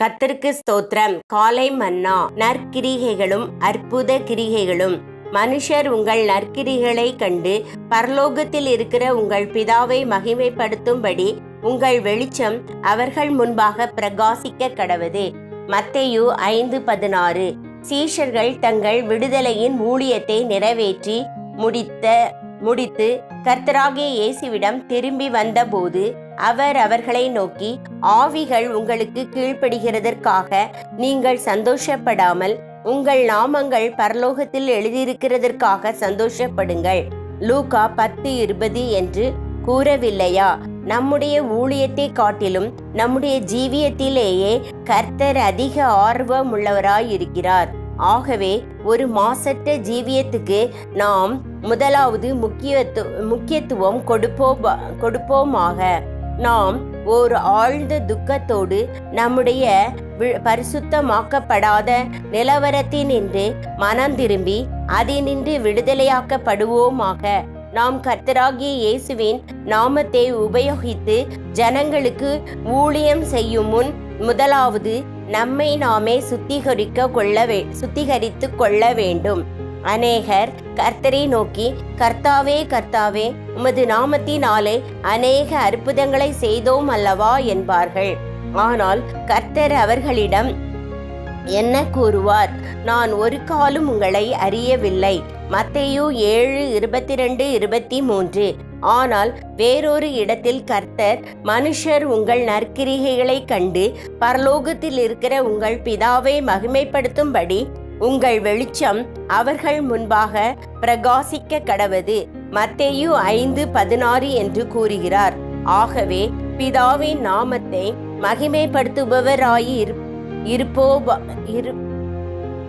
கத்திற்கு ஸ்தோத்திரம். காலை மன்னா நற்கிரிகைகளும் அற்புத கிரிகைகளும். மனுஷர் உங்கள் நற்கிரிகளை கண்டு பரலோகத்தில் இருக்கிற உங்கள் பிதாவை மகிமைப்படுத்தும்படி உங்கள் வெளிச்சம் அவர்கள் முன்பாக பிரகாசிக்க கடவது. மத்தையு ஐந்து பதினாறு. சீஷர்கள் தங்கள் விடுதலையின் ஊழியத்தை நிறைவேற்றி முடித்த முடித்து கர்த்தராகிய இயேசுவிடம் திரும்பி வந்தபோது அவர் அவர்களை நோக்கி ஆவிகள் உங்களுக்கு கீழ்ப்படுகிறதற்காக நீங்கள் சந்தோஷப்படாமல் உங்கள் நாமங்கள் பரலோகத்தில் எழுதியிருக்கிறதற்காக சந்தோஷப்படுங்கள். லூகா பத்து இருபது என்று கூறவில்லையா? நம்முடைய ஊழியத்தை காட்டிலும் நம்முடைய ஜீவியத்திலேயே கர்த்தர் அதிக ஆர்வம் உள்ளவராயிருக்கிறார் ஆகவே ஒரு மாசற்ற ஜீவியத்துக்கு நாம் முதலாவது முக்கியத்து முக்கியத்துவம் கொடுப்போம் கொடுப்போமாக. நாம் ஓர் ஆழ்ந்த துக்கத்தோடு நம்முடைய பரிசுத்தமாக்கப்படாத நிலவரத்தினின்று மனம் திரும்பி அதினின்று விடுதலையாக்கப்படுவோமாக. நாம் கர்த்தராகிய இயேசுவின் நாமத்தை உபயோகித்து ஜனங்களுக்கு ஊழியம் செய்யும் முன் முதலாவது நம்மை நாமே சுத்திகரிக்க கொள்ள வே சுத்திகரித்து கொள்ள வேண்டும். அநேகர் கர்த்தரை நோக்கி கர்த்தாவே கர்த்தாவே உமது நாமத்தினாலே அநேக அற்புதங்களை செய்தோம் அல்லவா? என்பார்கள். ஆனால் கர்த்தர் அவர்களிடம் என்ன கூறுவார்? நான் ஒரு காலும் உங்களை அறியவில்லை. மத்தேயு ஏழு இருபத்தி ரெண்டு இருபத்தி மூன்று ஆனால் வேறொரு இடத்தில் கர்த்தர் மனுஷர் உங்கள் நற்கிரிகைகளைக் கண்டு பரலோகத்தில் இருக்கிற உங்கள் பிதாவை மகிமைப்படுத்தும்படி உங்கள் வெளிச்சம் அவர்கள் முன்பாக பிரகாசிக்க கடவது. மத்தேயு ஐந்து பதினாறு என்று கூறுகிறார். ஆகவே பிதாவின் நாமத்தை மகிமைப்படுத்துபவராயிரு இருப்போ இரு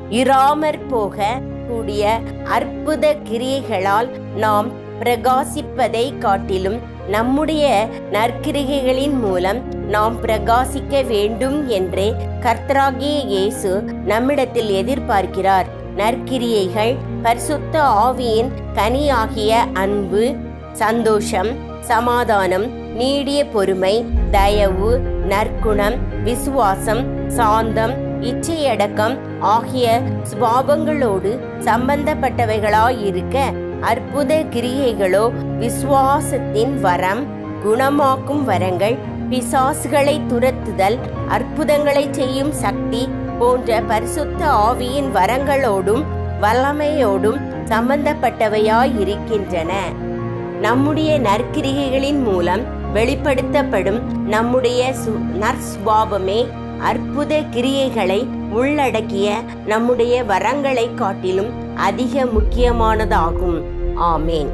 இராமற் போக கூடிய அற்புத கிரியைகளால் நாம் பிரகாசிப்பதை காட்டிலும் நம்முடைய நற்கிரிகைகளின் மூலம் நாம் பிரகாசிக்க வேண்டும் என்றே கர்த்தராகிய இயேசு நம்மிடத்தில் எதிர்பார்க்கிறார். நற்கிரியைகள் பரிசுத்த ஆவியின் கனியாகிய அன்பு சந்தோஷம் சமாதானம் நீடிய பொறுமை தயவு நற்குணம் விசுவாசம் சாந்தம் இச்சையடக்கம் ஆகிய சுபாவங்களோடு சம்பந்தப்பட்டவைகளாயிருக்க அற்புத கிரியைகளோ விசுவாசத்தின் வரம் குணமாக்கும் வரங்கள் பிசாசுகளை துரத்துதல் அற்புதங்களை செய்யும் சக்தி போன்ற பரிசுத்த ஆவியின் வரங்களோடும் வல்லமையோடும் சம்பந்தப்பட்டவையாயிருக்கின்றன. நம்முடைய நற்கிரிகைகளின் மூலம் வெளிப்படுத்தப்படும் நம்முடைய சு நற்சுபாவமே அற்புத கிரியைகளை உள்ளடக்கிய நம்முடைய வரங்களை காட்டிலும் அதிக முக்கியமானதாகும். ஆமேன்.